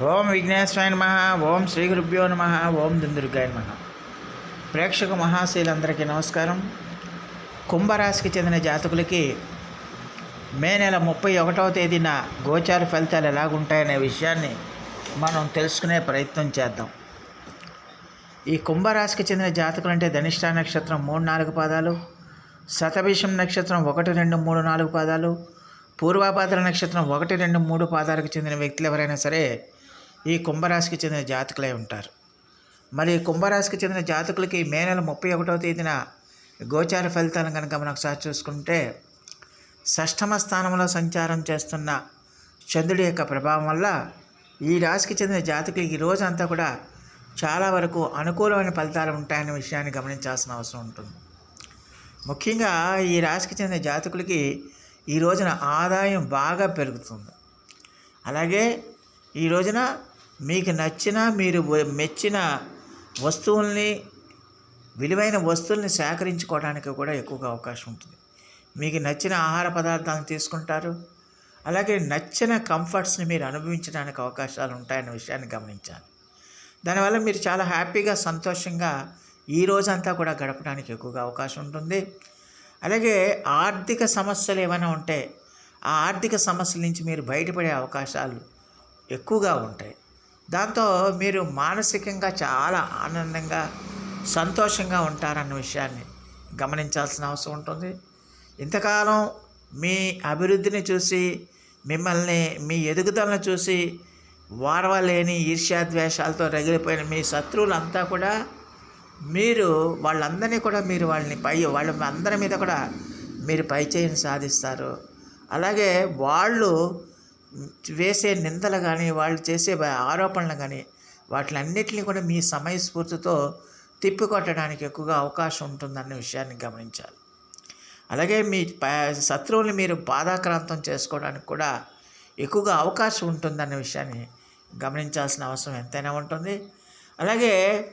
ఓం విఘ్నేశ్వరాయ నమ ఓం శ్రీ గురుభ్యో నమ ఓం దుందుర్గాయ నమ. ప్రేక్షక మహాశీలందరికీ నమస్కారం. కుంభరాశికి చెందిన జాతకులకి మే నెల ముప్పై ఒకటవ తేదీన గోచార ఫలితాలు ఎలాగుంటాయనే విషయాన్ని మనం తెలుసుకునే ప్రయత్నం చేద్దాం. ఈ కుంభరాశికి చెందిన జాతకులు అంటే ధనిష్ట నక్షత్రం మూడు నాలుగు పాదాలు శతభిషం నక్షత్రం ఒకటి రెండు మూడు నాలుగు పాదాలు పూర్వాభాద్ర నక్షత్రం ఒకటి రెండు మూడు పాదాలకు చెందిన వ్యక్తులు ఎవరైనా సరే ఈ కుంభరాశికి చెందిన జాతకులై ఉంటారు. మరి ఈ కుంభరాశికి చెందిన జాతకులకి మే నెల ముప్పై ఒకటవ తేదీన గోచార ఫలితాలను కనుక మనం ఒకసారి చూసుకుంటే షష్టమ స్థానంలో సంచారం చేస్తున్న చంద్రుడి యొక్క ప్రభావం వల్ల ఈ రాశికి చెందిన జాతకులకి ఈ రోజు అంతా కూడా చాలా వరకు అనుకూలమైన ఫలితాలు ఉంటాయనే విషయాన్ని గమనించాల్సిన అవసరం ఉంటుంది. ముఖ్యంగా ఈ రాశికి చెందిన జాతకులకి ఈ రోజున ఆదాయం బాగా పెరుగుతుంది. అలాగే ఈ రోజున మీకు నచ్చిన మీరు మెచ్చిన వస్తువుల్ని విలువైన వస్తువుల్ని సేకరించుకోవడానికి కూడా ఎక్కువగా అవకాశం ఉంటుంది. మీకు నచ్చిన ఆహార పదార్థాలను తీసుకుంటారు. అలాగే నచ్చిన కంఫర్ట్స్ని మీరు అనుభవించడానికి అవకాశాలు ఉంటాయన్న విషయాన్ని గమనించాలి. దానివల్ల మీరు చాలా హ్యాపీగా సంతోషంగా ఈ రోజంతా కూడా గడపడానికి ఎక్కువగా అవకాశం ఉంటుంది. అలాగే ఆర్థిక సమస్యలు ఏమైనా ఉంటే ఆ ఆర్థిక సమస్యల నుంచి మీరు బయటపడే అవకాశాలు ఎక్కువగా ఉంటాయి. దాంతో మీరు మానసికంగా చాలా ఆనందంగా సంతోషంగా ఉంటారన్న విషయాన్ని గమనించాల్సిన అవసరం ఉంటుంది. ఇంతకాలం మీ అభివృద్ధిని చూసి మిమ్మల్ని మీ ఎదుగుదలను చూసి వారవలేని ఈర్ష్యాద్వేషాలతో రగిలిపోయిన మీ శత్రువులంతా కూడా మీరు వాళ్ళందరినీ కూడా మీరు వాళ్ళని పై వాళ్ళ అందరి మీద కూడా మీరు పై చేయని సాధిస్తారు. అలాగే వాళ్ళు వేసే నిందలు కానీ వాళ్ళు చేసే ఆరోపణలు కానీ వాటిలన్నిటిని కూడా మీ సమయస్ఫూర్తితో తిప్పికొట్టడానికి ఎక్కువగా అవకాశం ఉంటుందన్న విషయాన్ని గమనించాలి. అలాగే మీ ప- శత్రువుల్ని మీరు బాధాక్రాంతం చేసుకోవడానికి కూడా ఎక్కువగా అవకాశం ఉంటుందన్న విషయాన్ని గమనించాల్సిన అవసరం ఎంతైనా ఉంటుంది. అలాగే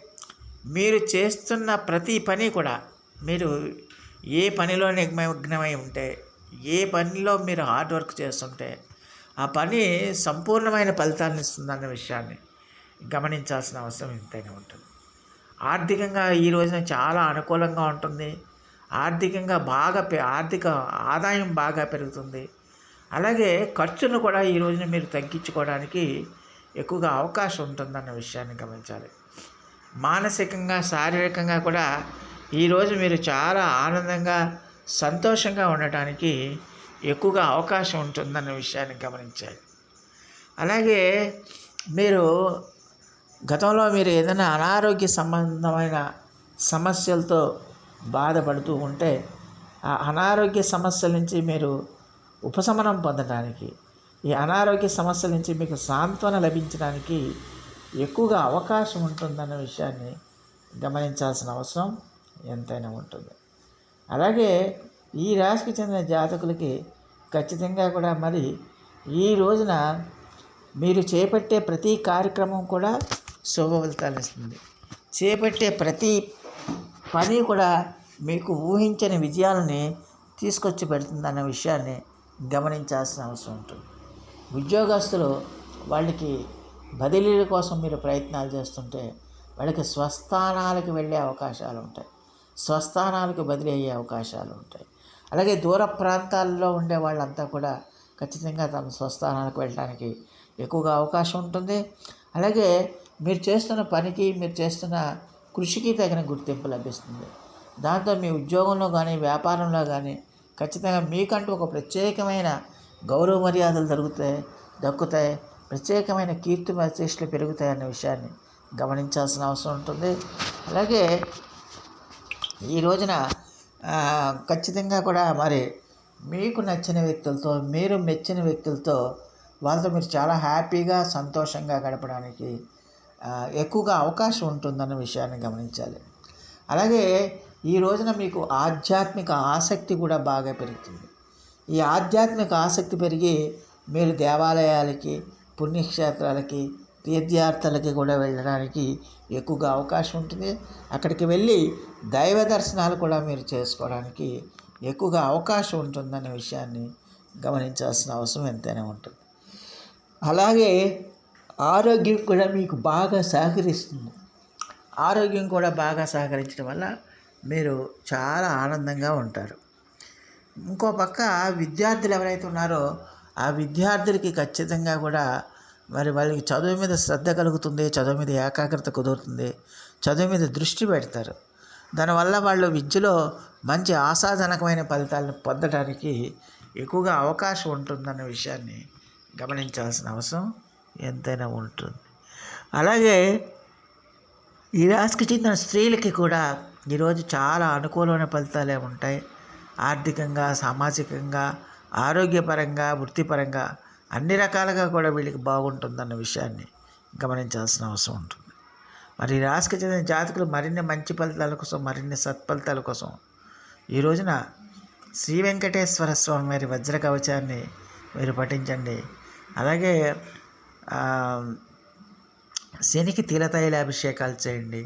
మీరు చేస్తున్న ప్రతి పని కూడా మీరు ఏ పనిలో నిమగ్నమై ఉంటే ఏ పనిలో మీరు హార్డ్ వర్క్ చేస్తుంటే ఆ పని సంపూర్ణమైన ఫలితాన్ని ఇస్తుందన్న విషయాన్ని గమనించాల్సిన అవసరం ఎంతైనా ఉంటుంది. ఆర్థికంగా ఈ రోజున చాలా అనుకూలంగా ఉంటుంది. ఆర్థికంగా బాగా పె- ఆర్థిక ఆదాయం బాగా పెరుగుతుంది. అలాగే ఖర్చును కూడా ఈ రోజున మీరు తగ్గించుకోవడానికి ఎక్కువగా అవకాశం ఉంటుందన్న విషయాన్ని గమనించాలి. మానసికంగా శారీరకంగా కూడా ఈరోజు మీరు చాలా ఆనందంగా సంతోషంగా ఉండటానికి ఎక్కువగా అవకాశం ఉంటుందన్న విషయాన్ని గమనించాలి. అలాగే మీరు గతంలో మీరు ఏదైనా అనారోగ్య సంబంధమైన సమస్యలతో బాధపడుతూ ఉంటే ఆ అనారోగ్య సమస్యల నుంచి మీరు ఉపశమనం పొందడానికి ఈ అనారోగ్య సమస్యల నుంచి మీకు సాంత్వన లభించడానికి ఎక్కువగా అవకాశం ఉంటుందన్న విషయాన్ని గమనించాల్సిన అవసరం ఎంతైనా ఉంటుంది. అలాగే ఈ రాశికి చెందిన జాతకులకి ఖచ్చితంగా కూడా మరి ఈ రోజున మీరు చేపట్టే ప్రతి కార్యక్రమం కూడా శుభ ఫలితాలు ఇస్తుంది. చేపట్టే ప్రతి పని కూడా మీకు ఊహించని విజయాలని తీసుకొచ్చి పెడుతుందన్న విషయాన్ని గమనించాల్సిన అవసరం ఉంటుంది. ఉద్యోగస్తులు వాళ్ళకి బదిలీల కోసం మీరు ప్రయత్నాలు చేస్తుంటే వాళ్ళకి స్వస్థానాలకు వెళ్ళే అవకాశాలు ఉంటాయి. స్వస్థానాలకు బదిలీ అయ్యే అవకాశాలు ఉంటాయి. అలాగే దూర ప్రాంతాల్లో ఉండే వాళ్ళంతా కూడా ఖచ్చితంగా తమ స్వస్థానాలకు వెళ్ళడానికి ఎక్కువగా అవకాశం ఉంటుంది. అలాగే మీరు చేస్తున్న పనికి మీరు చేస్తున్న కృషికి తగిన గుర్తింపు లభిస్తుంది. దాంతో మీ ఉద్యోగంలో కానీ వ్యాపారంలో కానీ ఖచ్చితంగా మీకంటూ ఒక ప్రత్యేకమైన గౌరవ మర్యాదలు దొరుకుతాయి దక్కుతాయి. ప్రత్యేకమైన కీర్తి ప్రతిష్టలు పెరుగుతాయి అనే విషయాన్ని గమనించాల్సిన అవసరం ఉంటుంది. అలాగే ఈ రోజున ఖచ్చితంగా కూడా మరి మీకు నచ్చిన వ్యక్తులతో మీరు మెచ్చిన వ్యక్తులతో వాళ్ళతో మీరు చాలా హ్యాపీగా సంతోషంగా గడపడానికి ఎక్కువగా అవకాశం ఉంటుందన్న విషయాన్ని గమనించాలి. అలాగే ఈ రోజున మీకు ఆధ్యాత్మిక ఆసక్తి కూడా బాగా పెరుగుతుంది. ఈ ఆధ్యాత్మిక ఆసక్తి పెరిగి మీరు దేవాలయాలకి పుణ్యక్షేత్రాలకి తీర్థయాత్రలకి కూడా వెళ్ళడానికి ఎక్కువగా అవకాశం ఉంటుంది. అక్కడికి వెళ్ళి దైవ దర్శనాలు కూడా మీరు చేసుకోవడానికి ఎక్కువగా అవకాశం ఉంటుందనే విషయాన్ని గమనించాల్సిన అవసరం ఎంతైనా ఉంటుంది. అలాగే ఆరోగ్యం కూడా మీకు బాగా సహకరిస్తుంది. ఆరోగ్యం కూడా బాగా సహకరించడం వల్ల మీరు చాలా ఆనందంగా ఉంటారు. ఇంకో పక్క విద్యార్థులు ఎవరైతే ఉన్నారో ఆ విద్యార్థులకి ఖచ్చితంగా కూడా మరి వాళ్ళకి చదువు మీద శ్రద్ధ కలుగుతుంది చదువు మీద ఏకాగ్రత కుదురుతుంది చదువు మీద దృష్టి పెడతారు. దానివల్ల వాళ్ళు విద్యలో మంచి ఆశాజనకమైన ఫలితాలను పొందడానికి ఎక్కువగా అవకాశం ఉంటుందన్న విషయాన్ని గమనించాల్సిన అవసరం ఎంతైనా ఉంటుంది. అలాగే ఈ రాశికి చెందిన స్త్రీలకి కూడా ఈరోజు చాలా అనుకూలమైన ఫలితాలే ఉంటాయి. ఆర్థికంగా సామాజికంగా ఆరోగ్యపరంగా వృత్తిపరంగా అన్ని రకాలుగా కూడా వీళ్ళకి బాగుంటుందన్న విషయాన్ని గమనించాల్సిన అవసరం ఉంటుంది. మరి ఈ రాశికి చెందిన జాతకులు మరిన్ని మంచి ఫలితాల కోసం మరిన్ని సత్ఫలితాల కోసం ఈ రోజున శ్రీ వెంకటేశ్వర స్వామి వారి వజ్ర కవచాన్ని మీరు పఠించండి. అలాగే శనికి తిలతైలాభిషేకాలు చేయండి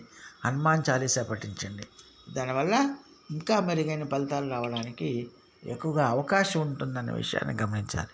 హనుమాన్ చాలీసా పఠించండి. దానివల్ల ఇంకా మెరుగైన ఫలితాలు రావడానికి ఎక్కువగా అవకాశం ఉంటుందన్న విషయాన్ని గమనించాలి.